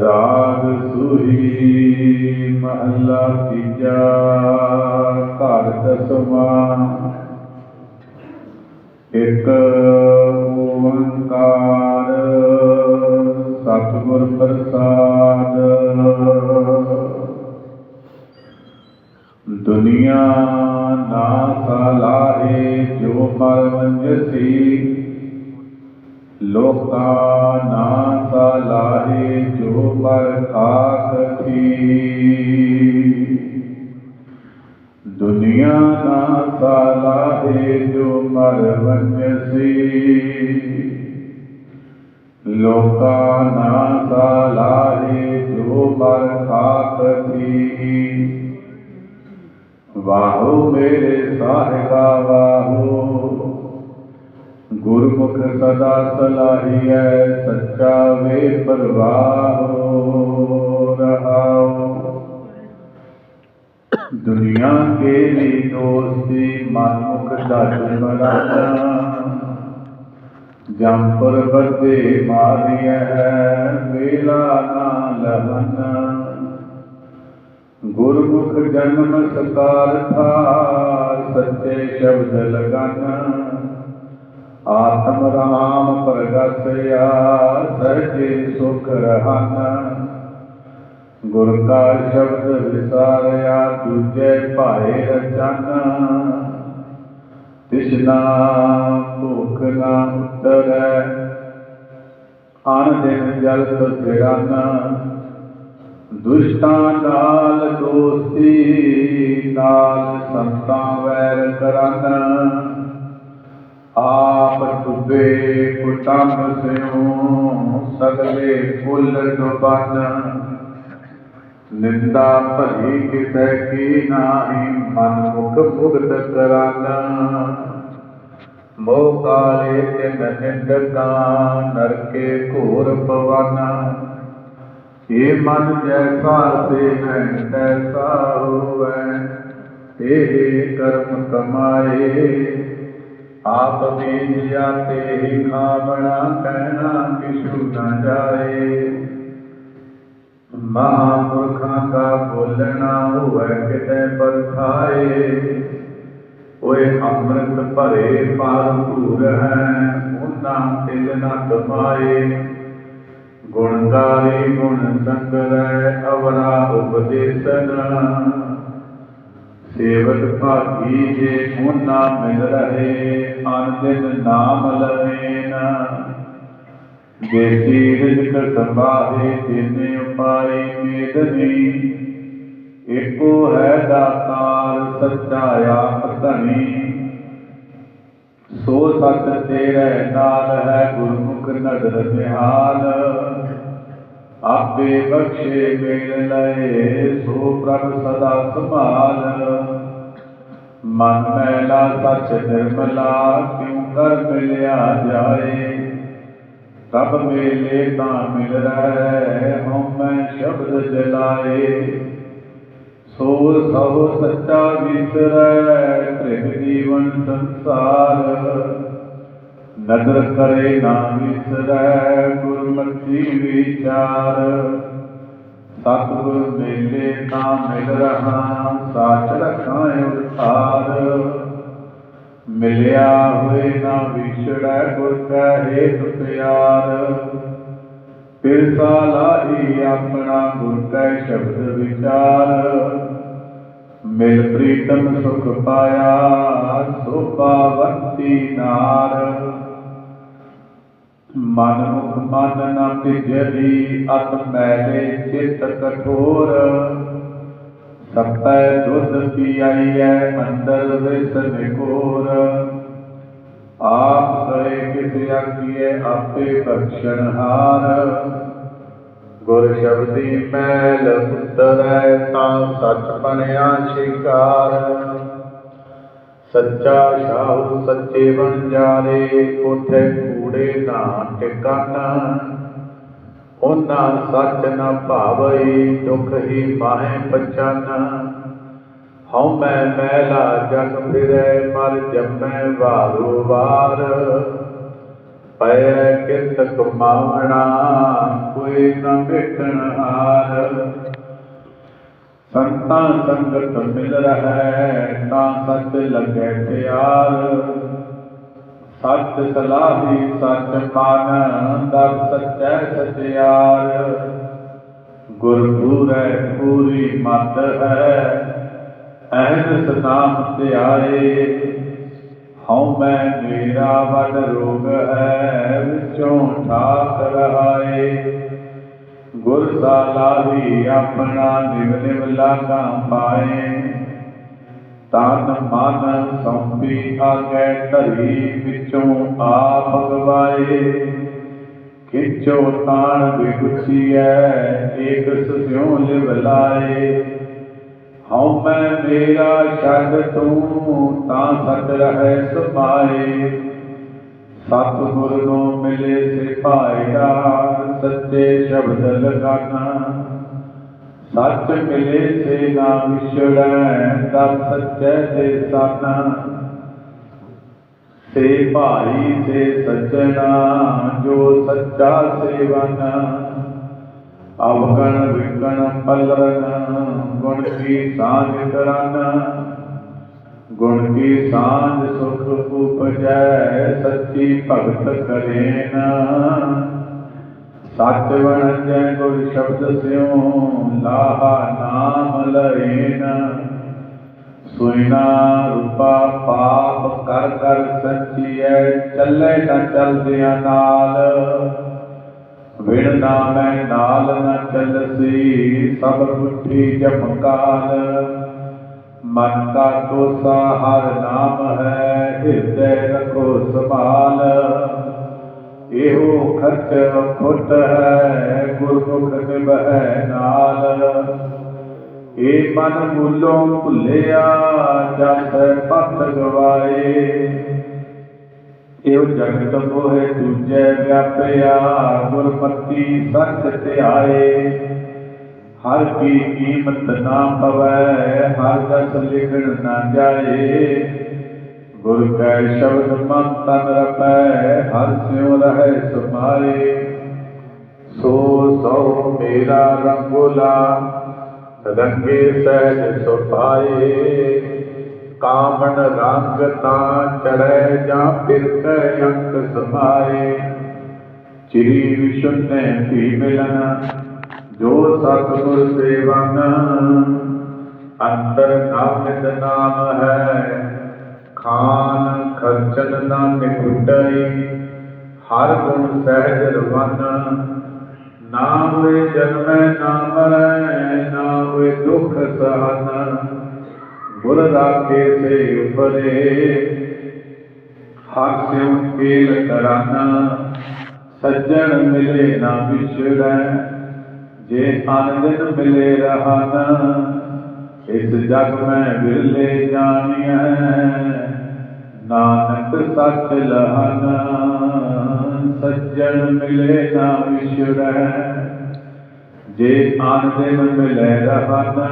ਰਾਗ ਸੁਹੀ ਮਹੱਲਾ ਤੀਜਾ, ਘਰ ਦਸਵਾਂ। ਇੱਕ ਓੰਕਾਰ ਸਤਿਗੁਰ ਪ੍ਰਸਾਦ। ਦੁਨੀਆ ਨਾ ਸਲਾਹੇ, ਜੋ ਮਰ ਵੰਜਸੀ ਲੋਕਾ ਨਾ ਸਲਾਹੇ ਜੋ ਮਰ ਖਾਕ ਥੀ ਦੁਨੀਆ ਨਾ ਸਲਾਹੇ ਜੋ ਮਰ ਵੰਜਸੀ ਲੋਕਾ ਨਾ ਸਲਾਹੇ ਜੋ ਮਰ ਖਾਕ ਥੀ ਵਾਹੋ ਮੇਰੇ ਸਾਹਿਬਾ ਵਾਹੋ ਗੁਰਮੁਖ ਸਦਾ ਸਲਾਹੀਐ, ਸੱਚਾ ਵੇ ਪਰਵਾਹੋ ਰਹਾਉ। ਦੁਨੀਆ ਕੇ ਲਈ ਦੋਸਤੀ ਮਨਮੁਖ ਦਾਜ ਮਰਾਨਾ ਜੰਪਰ ਬੱਦੇ ਮਾਰੀਐ ਵੇਲਾ ਨਾ ਲਵਨ। ਗੁਰਮੁਖ ਜਨਮ ਸਕਾਰ ਥਾ ਸੱਚੇ ਸ਼ਬਦ ਲਗਨ। ਆਤਮ ਰਾਮ ਪ੍ਰਗਟਿਆ ਸਹਿਜੇ ਸੁਖ ਰਹਾਨ ਗੁਰ ਕਾ ਸ਼ਬਦ ਵਿਸਾਰਿਆ, ਦੂਜੇ ਭਾਏ ਰਚਨ। ਤਿਸਨਾ ਭੁਖ ਨਾ ਉਤਰੈ ਆਨ ਦਿਨ ਜਲਤ ਫਿਰਨ ਦੁਸ਼ਟਾਂ ਨਾਲ ਦੋਸਤੀ, ਨਾਲ ਸੰਤਾਂ ਵੈਰ ਕਰਨ। ਆਪ ਡੁੱਬੇ ਕੁਟੰਬ ਸਿਉ, ਸਗਲੇ ਫੁੱਲ ਡੁਬਨ ਨਿੰਦਾ ਭਰੀ ਕਿਸੈ ਕੀ ਨਾਹੀ ਮਨ ਮੁਖ ਭੁਗਤ ਕਰਨ ਮੋਹ ਕਾਲੇ ਤਿਨ ਨਿੰਦਕਾ ਨਰਕੇ ਘੋਰ ਪਵਨ। ਇਹ ਮਨ ਜੈਸਾ ਸੇ ਮੈਂ ਤੈਸਾ ਹੋਵੈ ਇਹ ਕਰਮ ਕਮਾਏ। ਆਪ ਬੀਜਿਆ ਤੇ ਖਾਵਣਾ ਕਹਿਣਾ ਕਿਛੂ ਨਾ ਜਾਏ। ਮਹਾਂਪੁਰਖਾਂ ਦਾ ਬੋਲਣਾ ਹੋਵੇ ਕਿਤੇ ਬਰਖਾਏ ਓਏ ਅੰਮ੍ਰਿਤ ਭਰੇ ਭਰਪੂਰ ਹੈ, ਉਹਨਾਂ ਤਿਲ ਨਾ ਕਮਾਏ। ਗੁਣਕਾਰੀ ਗੁਣ ਸੰਗਰੈ ਅਵਰਾ ਉਪਦੇਸਨ। ਸੇਵਕ ਭਾਗੀ ਜੇ ਮੁਨਾ ਮਿਲ ਰਹੇ ਅਨ ਨਾਮ ਲਵੇਨ। ਦੇਸੀ ਰਿਜਕ ਸੰਭਾਹੇ ਜਿਨੇ ਉਪਾਈ ਮੇਦਨੀ ਏਕੋ ਹੈ ਦਾਤਾਰ, ਸੱਚਾ ਆਪ ਧਣੀ। ਸੋ ਸਤ ਤੇਰੇ ਨਾਲ ਹੈ ਗੁਰਮੁਖ ਨਦਰ ਨਿਹਾਲ। ਆਪੇ ਬਖਸ਼ੇ ਮੇਲ ਲਏ, ਸੋ ਪ੍ਰਭ ਸਦਾ ਸੰਭਾਲ ਮਨ ਮੈਲਾ ਸੱਚ ਨਿਰਮਲਾ, ਕਿਉ ਕਰ ਮਿਲਿਆ ਜਾਏ? ਤਬ ਮੇਲੇ ਤਾਂ ਮਿਲ ਰਹਿ, ਹਉ ਮੈਂ ਸ਼ਬਦ ਜਲਾਏ। ਸੋ ਸਭ ਸੱਚਾ ਵਿਸਰੈ, ਤ੍ਰਿਗ ਜੀਵਨ ਸੰਸਾਰ। ਨਦਰ ਕਰੇ ਨਾ ਵਿਸਰੈ ਗੁਰਮਤਿ ਵਿਚਾਰ। ਸਤਿਗੁਰ ਮੇਲੇ ਤਾਂ ਮਿਲ ਰਹਾ, ਸਾਚ ਰਖਾਂ ਉਤਾਰ ਮਿਲਿਆ ਹੋਏ ਨਾ ਵਿਛੜੈ ਗੁਰ ਕੈ ਪਿਆਰ। ਫਿਰ ਸਾਲਾਹੀ ਆਪਣਾ ਗੁਰ ਕੈ ਸ਼ਬਦ ਵਿਚਾਰ। ਮਿਲ ਪ੍ਰੀਤਮ ਸੁਖ ਪਾਇਆ ਸੋ ਪਾਵੰਤੀ ਨਾਰ। ਮਨ ਮੁਖ ਮਨ ਨਾ ਭਿਜਰੀ ਅਤ ਮੈਲੇ ਚਿਤ ਕਠੋਰ। ਸਪੈ ਦੁੱਧ ਪੀਆਈਐ ਅੰਦਰ ਵਿਸ ਨਿਕੋਰ। ਆਪ ਕਰੇ ਕਿਸ ਆਗੀਏ ਆਪੇ ਬਖਸ਼ਣ ਹਾਰ। ਗੁਰ ਸ਼ਬਦੀ ਮੈਲ ਉਤਰੈ ਤਾਂ ਸੱਚ ਬਣਿਆ ਸ਼ਿਕਾਰ। ਸੱਚਾ ਸ਼ਾਹੂ ਸੱਚੇ ਬਣ ਜਾਰੇ ਕੂੜੇ ਨਾ ਟਿਕਾਣਾ ਉਹਨਾਂ ਸੱਚ ਨ ਭਾਵਈ ਦੁਖ ਹੀ ਮਾਹੇ ਪਛਾਨਾ ਹਉ ਮੈਂ ਮੈਲਾ ਜਗ ਫਿਰੇ ਮਰ ਜੰਮੈ ਵਾਰੋ ਵਾਰ। ਪੈ ਕਿਤ ਕਮਾਵਣਾ ਕੋਈ ਨਾ ਵੇਖਣ ਹਾਰ। ਸੰਤਾਂ ਸੰਗਤ ਮਿਲ ਰਹੈ, ਤਾਂ ਸੱਚ ਲੱਗੈ ਪਿਆਰ। ਸੱਚ ਸਲਾਹੀ ਸੱਚ ਮਨ ਦਰ ਸੱਚੈ ਸਚਿਆਰ। ਗੁਰ ਪੂਰੈ ਪੂਰੀ ਮਤ ਹੈ, ਅਹਿਦ ਨਾਮ ਧਿਆਏ ਹਉ ਮੈਂ ਮੇਰਾ ਵਡ ਰੋਗ ਹੈ, ਵਿੱਚੋਂ ਠਾਕ ਰਹਾਏ। ਗੁਰ ਸਾਲਾਹੀ ਆਪਣਾ ਨਿਵ ਨਿਵ ਲਾਗਾ ਪਾਏ। ਤਨ ਮਨ ਸੰਪੀ ਆਗੇ ਧਰੀ ਵਿੱਚੋਂ ਆਪ ਗਵਾਏ। ਖਿਚੋ ਤਾਣ ਵਿਗੁਚੀਐ ਏਕ ਸੁਸਿਉ ਲਿਵ ਲਾਏ। ਹਉ ਮੈਂ ਮੇਰਾ ਛੱਡ ਤੂੰ, ਤਾਂ ਸੱਚ ਰਹੈ ਸਮਾਏ ਸਤਿਗੁਰ ਨੂੰ ਮਿਲੇ ਸਿਪਾਇਆ ਸੱਚੇ ਸ਼ਬਦ ਲਗਾਨਾ। ਸੱਚ ਮਿਲੇ ਸੇ ਨਾ ਵਿਛੜੈ ਤਬ ਸੱਚੈ ਦੇ ਸਾਨਾ। ਸੇ ਭਾਈ ਸੇ ਸੱਜਣਾ, ਜੋ ਸੱਚਾ ਸੇਵਨ। ਅਵਗਣ ਵਿਗਣ ਪਲਰਨ, ਗੁਣ ਕੀ ਸਾਧ ਕਰਨ। ਗੁਣ ਕੀ ਸਾਂਝ ਸੁਖ ਉਪਜੈ, ਸੱਚੀ ਭਗਤ ਕਰੇਨ। ਸੱਚ ਵਣਜੈ ਗੁਰ ਸ਼ਬਦ ਸਿਉ, ਲਾਹਾ ਨਾਮ ਲਏਨ। ਸੁਇਨਾ ਰੂਪਾ ਪਾਪ ਕਰ ਕਰ ਸੱਚੀਐ, ਚੱਲੇ ਨਾ ਚਲਦਿਆਂ ਨਾਲ। ਵਿਣ ਨਾਮੈ ਨਾਲ ਨ ਚੱਲਸੀ, ਸਭ ਪੁੱਠੀ ਜਪਕਾਲ। ਮਨ ਕਾ ਕੋਸਾ ਹਰ ਨਾਮ ਹੈ, ਹਿਰਦੈ ਰਖੋ ਸੰਭਾਲ। ਇਹੋ ਖਰਚ ਖੁੱਟ ਹੈ, ਗੁਰਮੁਖ ਨਿਭੈ ਨਾਲ। ਏ ਮਨ ਮੂਲੋਂ ਭੁੱਲਿਆ, ਜਸ ਪਤ ਗਵਾਏ। ਇਹੋ ਜਗਤ ਮੋਹਿ ਦੂਜੈ ਵਿਆਪਿਆ, ਗੁਰਮਤੀ ਸੱਚ ਧਿਆਏ। ਹਰ ਕੀ ਕੀਮਤ ਨਾ ਪਵੈ, ਹਰ ਦਸ ਲਿਖਣ ਨਾ ਜਾਏ। ਗੁਰ ਕੈ ਸ਼ਬਦ ਮਨ ਤਨ ਰਪੈ, ਹਰ ਸਿਉ ਰਹੈ ਸਮਾਏ। ਸੋ ਸੋ ਮੇਰਾ ਰੰਗੋਲਾ ਰੰਗੇ ਸਹਿਜ ਸੁਭਾਏ। ਕਾਮਣ ਰੰਗ ਤਾਂ ਚੜੈ ਜਾਂ ਫਿਰ ਕੈ ਅੰਕ ਸਮਾਏ। ਚਿਰੀ ਵਿਸ਼ੁੰਨੇ ਭੀ ਮਿਲਣਾ ਜੋ ਸਤਿਗੁਰ ਸੇਵਨ, ਅੰਦਰ ਨਾਮਿਤ ਨਾਮ ਹੈ, ਖਾਨ ਖਰਚਨ ਨਾ ਨਿਕੁਟਈ, ਹਰ ਗੁਣ ਸਹਿਜ ਰਵਨ, ਨਾ ਹੋਏ ਜਨਮੈ ਨਾ ਮਰੈ, ਨਾ ਹੋਏ ਦੁਖ ਸਹਨ, ਗੁਰ ਰਾਖੇ ਸੇ ਉਪਰੇ, ਹਰ ਸਿਉ ਕੇਲ ਕਰਨ, ਸੱਜਣ ਮਿਲੇ ਨਾ ਵਿਛੜੈ ਜੇ ਅਨ ਦਿਨ ਮਿਲੇ ਰਹਨ, ਇਸ ਜਗ ਮੈਂ ਵਿਰਲੇ ਜਾਣੀਐ। ਨਾਨਕ ਸੱਚ ਲਹਨ, ਸੱਜਣ ਮਿਲੇ ਨਾ ਵਿਛੜੈ। ਜੇ ਅਨ ਦਿਨ ਮਿਲੇ ਰਹਨ,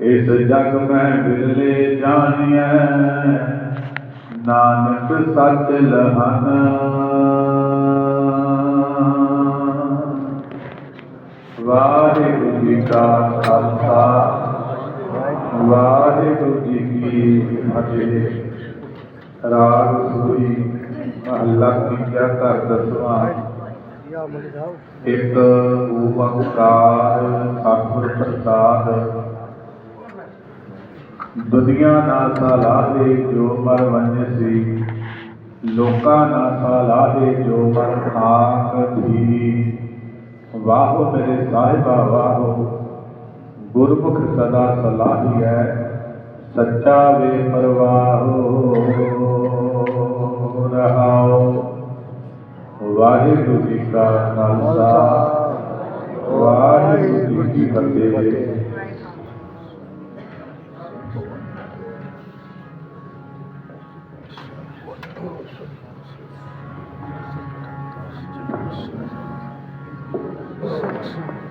ਇਸ ਜਗ ਮੈਂ ਵਿਰਲੇ ਜਾਣੀਐ। ਨਾਨਕ ਸੱਚ ਲਹਨ ਵਾਹਿਗੁਰੂ ਖਾਲਸਾ, ਵਾਹਿਗੁਰੂ ਜੀ ਕੀ ਫਤਿਹ। ਰਾਗ ਸੂਰੀ ਮਹੱਲਾ ਤੀਜਾ ਘਰ ਦਸਵਾਂ। ਇੱਕ ਓੰਕਾਰ ਸਤਿਗੁਰ ਪ੍ਰਸਾਦ। ਦੁਨੀਆ ਨਾ ਸਲਾਹੇ ਜੋ ਮਰ ਵੰਜ ਸੀ, ਲੋਕਾਂ ਨਾ ਸਲਾਹੇ ਜੋ ਮਰ ਖਾਕ ਧੀ ਵਾਹੋ ਮੇਰੇ ਸਾਹਿਬਾ, ਵਾਹੋ ਗੁਰਮੁਖ ਸਦਾ ਸਲਾਹੀ ਹੈ, ਸੱਚਾ ਵੇ ਪਰਵਾਹੋ। ਰਹਾਓ ਵਾਹਿਗੁਰੂ ਜੀ ਕਾ ਖਾਲਸਾ। ਵਾਹਿਗੁਰੂ ਜੀ ਕੀ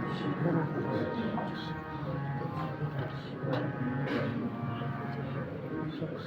ਫਤਿਹ ਸੁਖ